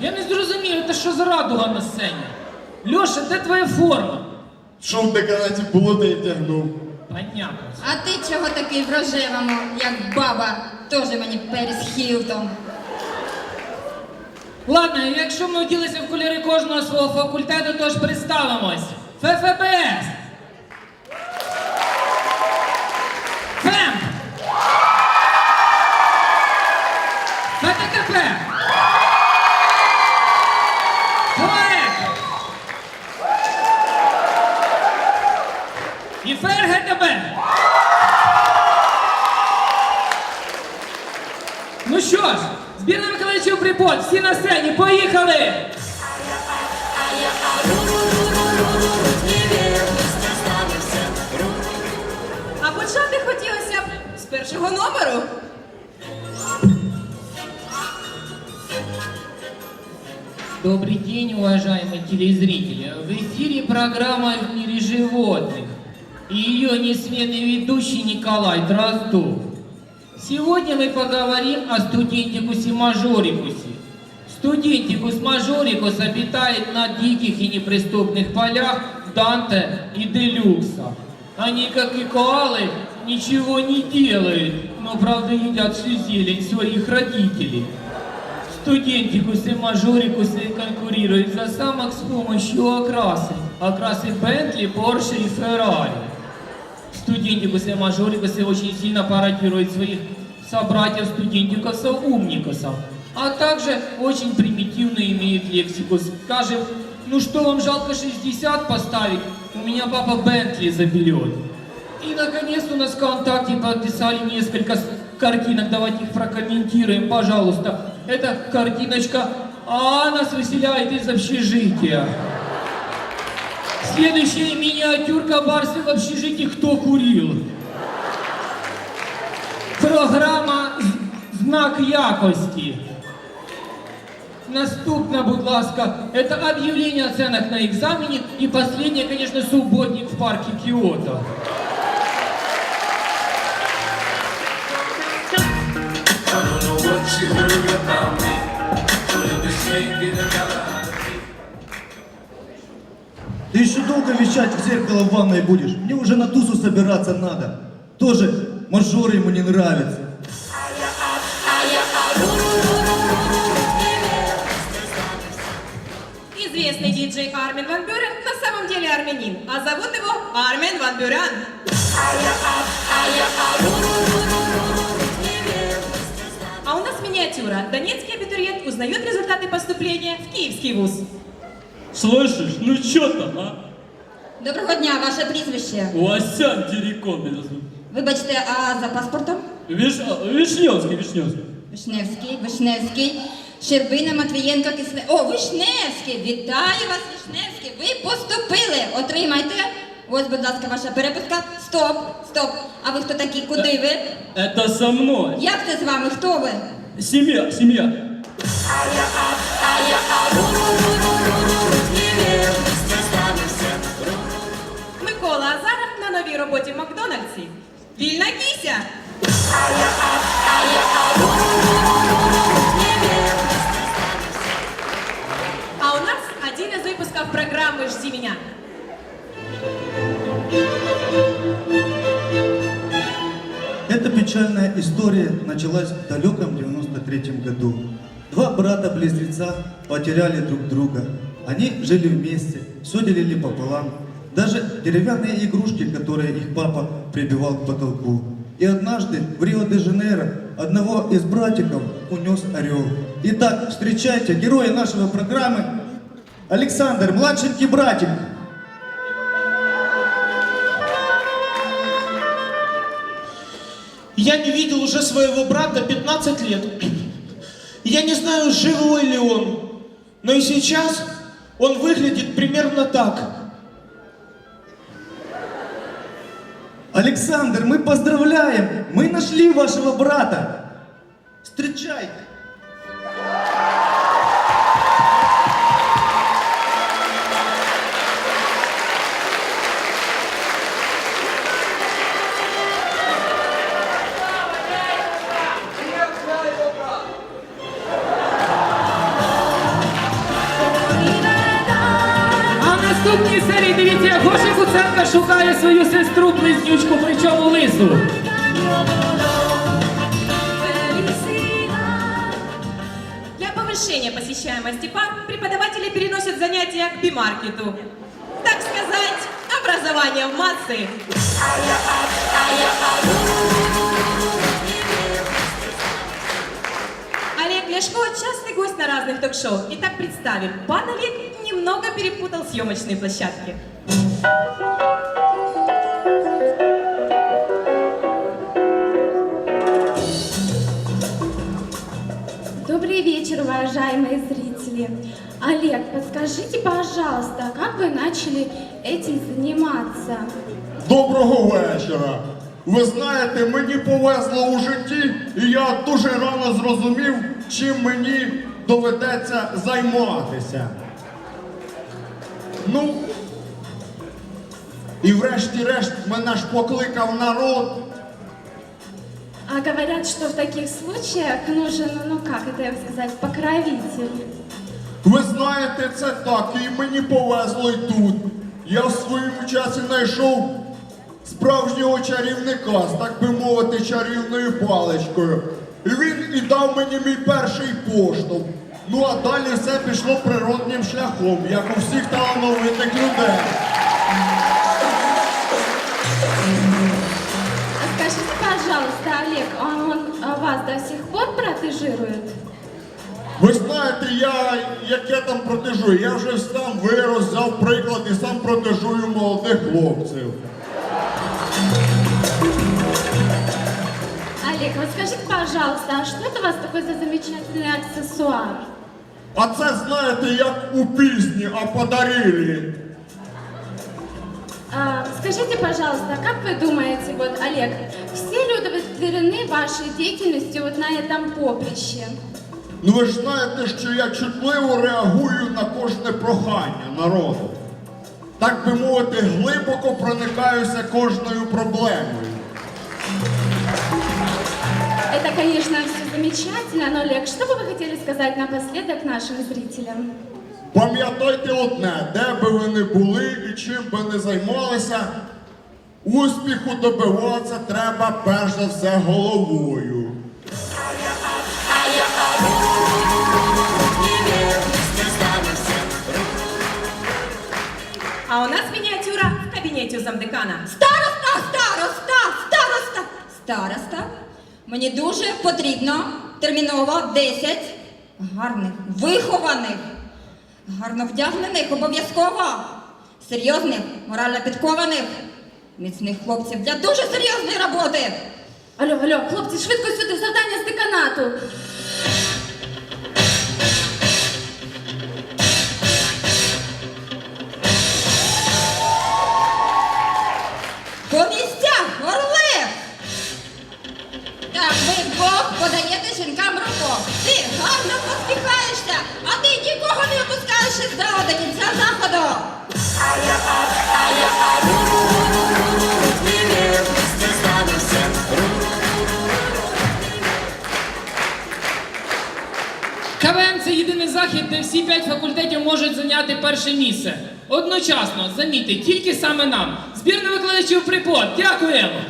Я не зрозумів, це що за радуга на сцені? Льоша, де твоя форма? Що в деканаті було, та й тягнув. Понятно. А ти чого такий в рожевому, як баба? Тоже мені Періс Хілтон. Ладно, якщо ми оділися в кольори кожного свого факультету, то ж представимось. ФФБС! збірна Миколаївичів припот, всі на сцені, поїхали! А почати хотілося б з першого номеру. Добрый день, уважаемые телезрители. В эфире программа «В мире животных» и ее несменный ведущий Николай Дроздов. Сегодня мы поговорим о студентикусе мажорикусе. Студентикус мажорикус обитает на диких и неприступных полях Данте и Делюкса. Они, как и коалы, ничего не делают, но правда едят всю зелень своих родителей. Студентикусы мажорикусы конкурируют за самок с помощью окрасы. Окрасы Бентли, Порше и Феррари. И мажорикусы очень сильно пародируют своих собратьев студентикусов умникусов. А также очень примитивно имеют лексику. Скажем, ну что вам жалко 60 поставить? У меня папа Бентли заберет. И, наконец, у нас ВКонтакте подписали несколько картинок. Давайте их прокомментируем, пожалуйста. Это картиночка «А нас выселяет из общежития». Следующая миниатюрка Барсы в общежитии «Кто курил?». Програма «З- «Знак якості». Наступна, будь ласка, это объявление о ценах на экзамене и последнее, конечно, субботник в парке Киото. Ты еще долго вещать в зеркало в ванной будешь? Мне уже на тусу собираться надо. Тоже мажор ему не нравится. Известный диджей Армин Ван Бюрен на самом деле армянин, а зовут его Армен Ван Бюрен. А у нас миниатюра. Донецкий абитуриент узнает результаты поступления в Киевский вуз. Слышишь, ну чё там, а? Доброго дня, ваше прізвище. Васян Дерикон меня зовут. Вибачте, а за паспортом? Виш... а, Вишневский, Вишневский. Вишневський, Вишневський, Щербина, Матвієнко, Кисле. О, Вишневський! Вітаю вас, Вишневський! Ви поступили! Отримайте. Ось, будь ласка, ваша переписка. Стоп, стоп. А ви хто такі? Куди ви? Это со мной. Як це з вами? Хто ви? Семья, семья. Микола Азаров на новій роботі в Макдональдсі. Вільна кіся! А у нас один из выпусков программы «Жди меня». Эта печальная история началась в далеком 93 году. Два брата-близнеца потеряли друг друга. Они жили вместе, все делили пополам. даже деревянные игрушки, которые их папа прибивал к потолку. И однажды в Рио-де-Жанейро одного из братиков унес орел. Итак, встречайте героя нашего программы Александр, младшенький братик. Я не видел уже своего брата 15 лет. Я не знаю, живой ли он, но и сейчас он выглядит примерно так. Александр, мы поздравляем! Мы нашли вашего брата! Встречайте! наступній серії дивіться, як Гоша Куценка шукає свою сестру близнючку, причому лису. Для повышения посещаемости пар преподаватели переносят занятия к бимаркету. Так сказать, образование в массы. Олег Ляшко – частый гость на разных ток-шоу. Итак, представим, пан Олег немного перепутал съемочные площадки. Добрый вечер, уважаемые зрители. Олег, подскажите, пожалуйста, как вы начали этим заниматься? Доброго вечора. Ви знаєте, мені повезло у житті, і я дуже рано зрозумів, чим мені доведеться займатися. Ну, і врешті-решт мене ж покликав народ. А говорят, что в таких случаях нужен, ну как это сказать, покровитель. Ви знаєте, це так, і мені повезло й тут. Я в своєму часі знайшов справжнього чарівника, з так би мовити, чарівною паличкою. І він і дав мені мій перший поштовх. Ну а далі все пішло природнім шляхом, як у всіх талановитих людей. А скажите, пожалуйста, Олег, а он а, вас до сих пор протежирует? Ви знаєте, я, як я там протежую, я вже сам вирос, взяв приклад і сам протежую молодих хлопців. Олег, вот скажите, пожалуйста, а что это у вас такой за замечательный аксессуар? А це знаєте, як у пісні, а подарили. А, скажите, пожалуйста, как вы думаете, вот, Олег, все ли удовлетворены вашей деятельностью вот на этом поприще? Ну ви ж знаєте, що я чутливо реагую на кожне прохання народу. Так би мовити, глибоко проникаюся кожною проблемою. Это, конечно, все замечательно, но, Олег, что бы вы хотели сказать напоследок нашим зрителям? Пам'ятайте одне, де би ви не були і чим би не займалися, успіху добиватися треба перш за все головою. А у нас миниатюра в кабинете у замдекана. Староста, староста, староста, староста. Мені дуже потрібно терміново 10 гарних, вихованих, гарно вдягнених, обов'язково, серйозних, морально підкованих, міцних хлопців для дуже серйозної роботи. Алло, алло, хлопці, швидко сюди, завдання з деканату. КВМ це єдиний захід, де всі п'ять факультетів можуть зайняти перше місце. Одночасно, замітьте, тільки саме нам. Збірна викладачів припод. Дякуємо!